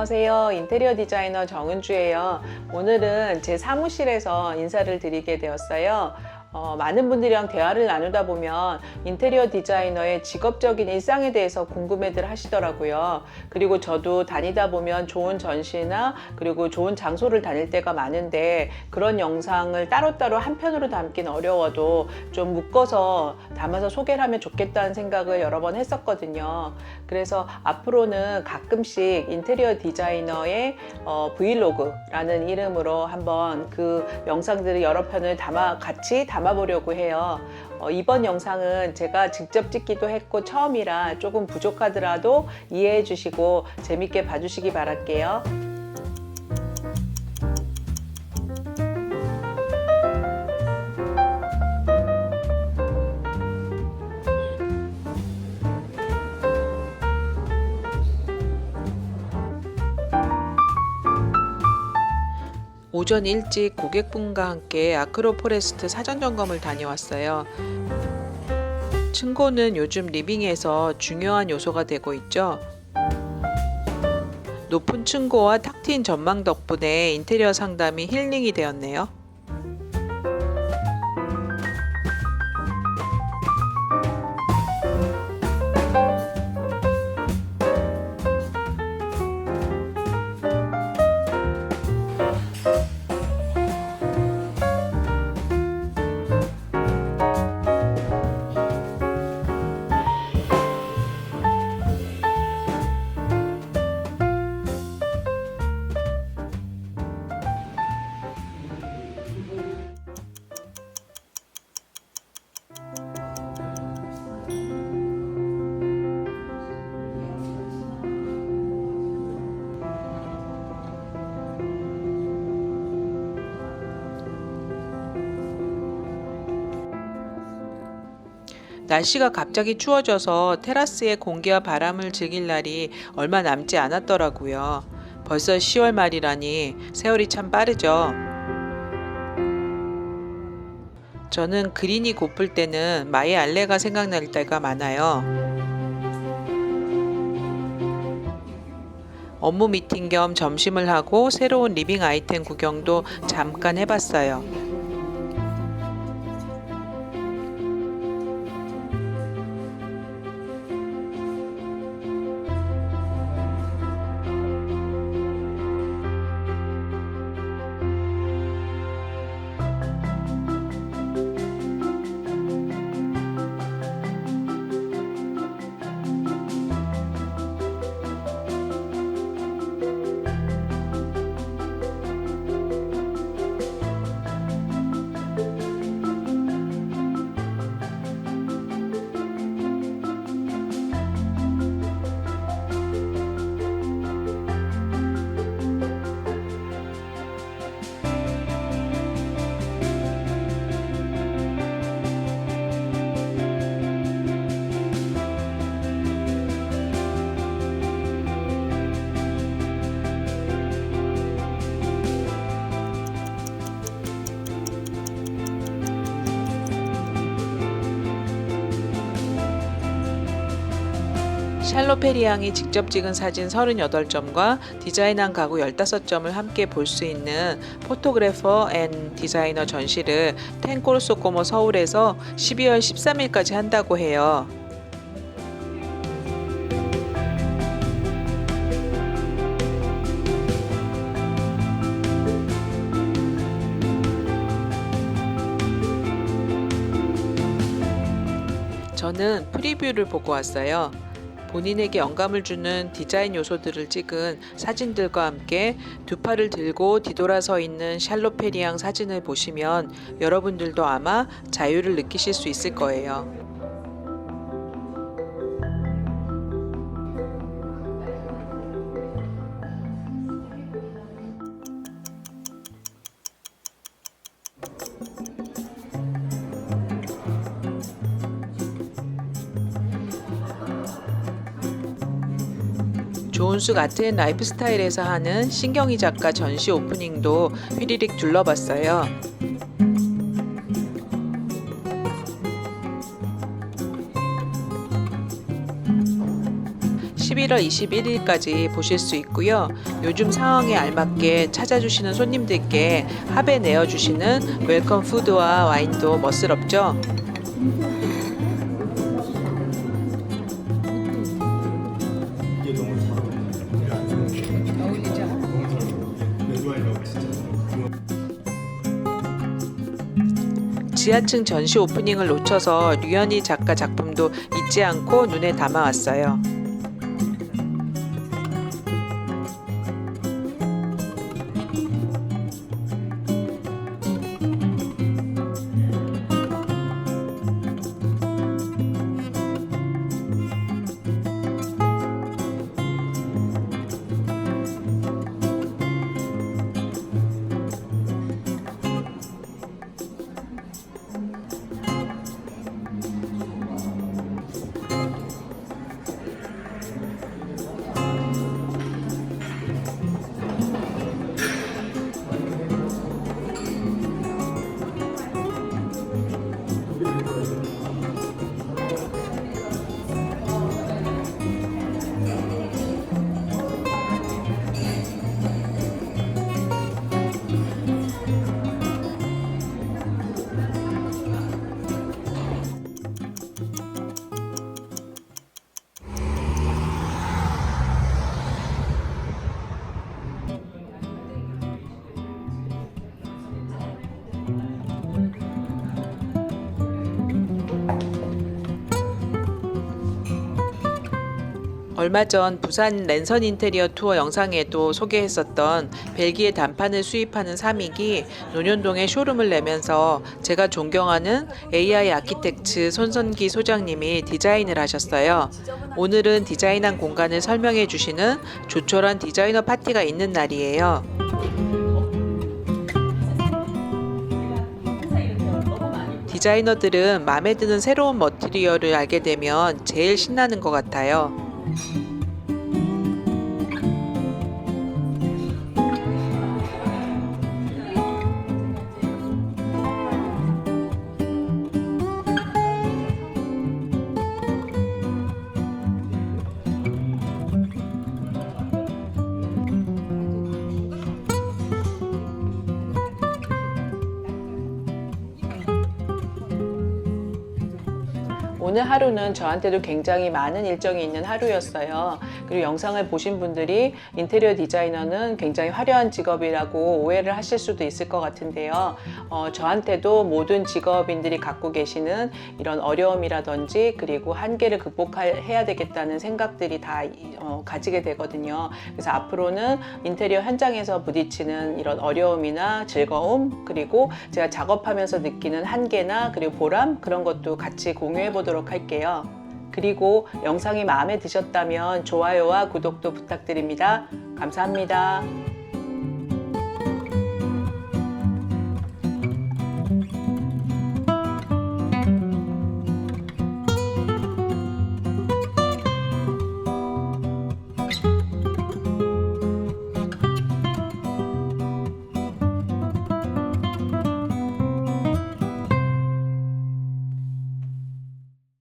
안녕하세요. 인테리어 디자이너 정은주예요. 오늘은 제 사무실에서 인사를 드리게 되었어요. 어, 많은 분들이랑 대화를 나누다 보면 인테리어 디자이너의 직업적인 일상에 대해서 궁금해들 하시더라고요. 그리고 저도 다니다 보면 좋은 전시나 그리고 좋은 장소를 다닐 때가 많은데 그런 영상을 따로따로 한 편으로 담긴 어려워도 좀 묶어서 담아서 소개를 하면 좋겠다는 생각을 여러 번 했었거든요. 그래서 앞으로는 가끔씩 인테리어 디자이너의 어, 브이로그라는 이름으로 한번 그 영상들을 여러 편을 담아 같이 담아 보려고 해요. 어, 이번 영상은 제가 직접 찍기도 했고 처음이라 조금 부족하더라도 이해해 주시고 재밌게 봐주시기 바랄게요. 오전 일찍 고객분과 함께 아크로포레스트 사전 점검을 다녀왔어요. 층고는 요즘 리빙에서 중요한 요소가 되고 있죠. 높은 층고와 탁 트인 전망 덕분에 인테리어 상담이 힐링이 되었네요. 날씨가 갑자기 추워져서 테라스에 공기와 바람을 즐길 날이 얼마 남지 않았더라고요. 벌써 10월 말이라니 세월이 참 빠르죠. 저는 그린이 고플 때는 마의 알레가 생각날 때가 많아요. 업무 미팅 겸 점심을 하고 새로운 리빙 아이템 구경도 잠깐 해봤어요. 샬로페리앙이 직접 찍은 사진 38점과 디자인한 가구 15점을 함께 볼 수 있는 포토그래퍼 앤 디자이너 전시를 텐코르소코모 서울에서 12월 13일까지 한다고 해요. 저는 프리뷰를 보고 왔어요. 본인에게 영감을 주는 디자인 요소들을 찍은 사진들과 함께 두 팔을 들고 뒤돌아서 있는 샬로페리앙 사진을 보시면 여러분들도 아마 자유를 느끼실 수 있을 거예요. 조은숙 아트앤 라이프 스타일에서 하는 신경희 작가 전시 오프닝도 휘리릭 둘러봤어요. 11월 21일까지 보실 수 있고요. 요즘 상황에 알맞게 찾아주시는 손님들께 합에 내어주시는 웰컴 푸드와 와인도 멋스럽죠. 지하층 전시 오프닝을 놓쳐서 류현희 작가 작품도 잊지 않고 눈에 담아왔어요. 얼마 전 부산 랜선 인테리어 투어 영상에도 소개했었던 벨기에 단판을 수입하는 삼익이 논현동에 쇼룸을 내면서 제가 존경하는 AI 아키텍츠 손선기 소장님이 디자인을 하셨어요. 오늘은 디자인한 공간을 설명해 주시는 조촐한 디자이너 파티가 있는 날이에요. 디자이너들은 마음에 드는 새로운 머티리얼을 알게 되면 제일 신나는 것 같아요. thank you 오늘 하루는 저한테도 굉장히 많은 일정이 있는 하루였어요. 그리고 영상을 보신 분들이 인테리어 디자이너는 굉장히 화려한 직업이라고 오해를 하실 수도 있을 것 같은데요. 어, 저한테도 모든 직업인들이 갖고 계시는 이런 어려움이라든지 그리고 한계를 극복해야 되겠다는 생각들이 다 어, 가지게 되거든요. 그래서 앞으로는 인테리어 현장에서 부딪히는 이런 어려움이나 즐거움 그리고 제가 작업하면서 느끼는 한계나 그리고 보람 그런 것도 같이 공유해 보도록 할게요. 그리고 영상이 마음에 드셨다면 좋아요와 구독도 부탁드립니다. 감사합니다.